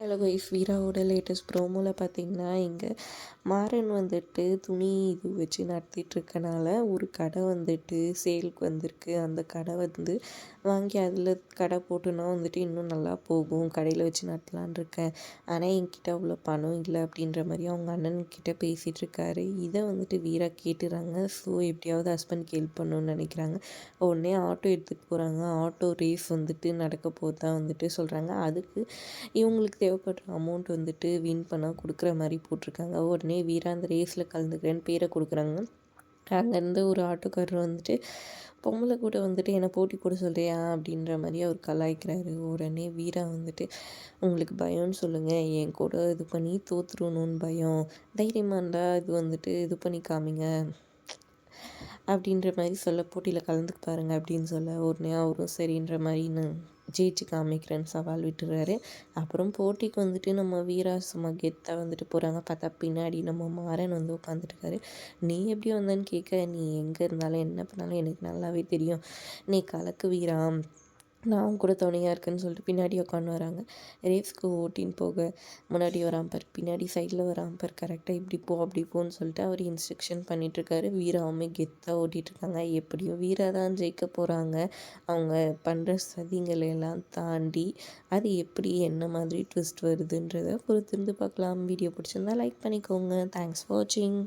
Hello guys வீராவோட latest ப்ரோமோவில் பார்த்தீங்கன்னா இங்கே மாறன் வந்துட்டு துணி இது வச்சு நடத்திட்டுருக்கனால ஒரு கடை வந்துட்டு சேலுக்கு வந்திருக்கு. அந்த கடை வந்து வாங்கி அதில் கடை போட்டுனா வந்துட்டு இன்னும் நல்லா போகும். கடையில் வச்சு நடத்தலான் இருக்கேன். ஆனால் என்கிட்ட அவ்வளோ பணம் இல்லை அப்படின்ற மாதிரி அவங்க அண்ணன்கிட்ட பேசிகிட்டு இருக்காரு. இதை வந்துட்டு வீரா கேட்டுறாங்க. ஸோ எப்படியாவது ஹஸ்பண்ட் ஹெல்ப் பண்ணணும்னு நினைக்கிறாங்க. உடனே ஆட்டோ எடுத்துகிட்டு போகிறாங்க ஆட்டோ ரேஸ் வந்துட்டு நடக்க போகிறதா வந்துட்டு சொல்கிறாங்க அதுக்கு இவங்களுக்கு தேவைப்படுற அமௌண்ட் வந்துட்டு வின் பண்ணால் கொடுக்குற மாதிரி போட்டிருக்காங்க. உடனே வீரா அந்த ரேஸில் கலந்துக்கிறேன்னு பேரை கொடுக்குறாங்க. அங்கேருந்து ஒரு ஆட்டோக்காரர் வந்துட்டு பொம்பளை கூட வந்துட்டு என்னை போட்டி போட சொல்கிறியா அப்படின்ற மாதிரி அவர் கலாய்க்கிறாரு. உடனே வீரா வந்துட்டு உங்களுக்கு பயம்னு சொல்லுங்கள் என் கூட இது பண்ணி தோற்றுருணுன்னு பயம். தைரியமாக இருந்தால் இது வந்துட்டு இது பண்ணி காமிங்க. அப்படின்ற மாதிரி சொல்ல போட்டியில் கலந்துக்கு பாருங்கள் அப்படின்னு சொல்ல உடனே அவரும் சரின்ற மாதிரி நான் ஜெயிச்சு காமிக்கிறேன்னு சவால் விட்டுறாரு. அப்புறம் போட்டிக்கு வந்துட்டு நம்ம வீரா சும்மா கெத்தாக வந்துட்டு போகிறாங்க பார்த்தா பின்னாடி நம்ம மாறன் வந்து உட்காந்துட்டுருக்காரு நீ எப்படி வந்தேன்னு கேட்க நீ எங்கே இருந்தாலும் என்ன பண்ணாலும் எனக்கு நல்லாவே தெரியும். நீ கலக்கு வீரா. நான் கூட துணையாக இருக்கேன்னு சொல்லிட்டு பின்னாடி உட்காந்து வராங்க. ரேஸ்க்கு ஓட்டின்னு போக முன்னாடி வரான் பார் பின்னாடி சைடில் வரான் பார் கரெக்டாக இப்படி போ அப்படி போன்னு சொல்லிட்டு அவர் இன்ஸ்ட்ரக்ஷன் பண்ணிகிட்ருக்காரு வீராவுமே கெத்தாக ஓட்டிகிட்ருக்காங்க எப்படியும் வீரா தான் ஜெயிக்க போகிறாங்க அவங்க பண்ணுற சதிங்களை எல்லாம் தாண்டி அது எப்படி என்ன மாதிரி ட்விஸ்ட் வருதுன்றதை பொறுத்திருந்து பார்க்கலாம். வீடியோ பிடிச்சிருந்தா லைக் பண்ணிக்கோங்க. தேங்க்ஸ் ஃபார் வாட்சிங்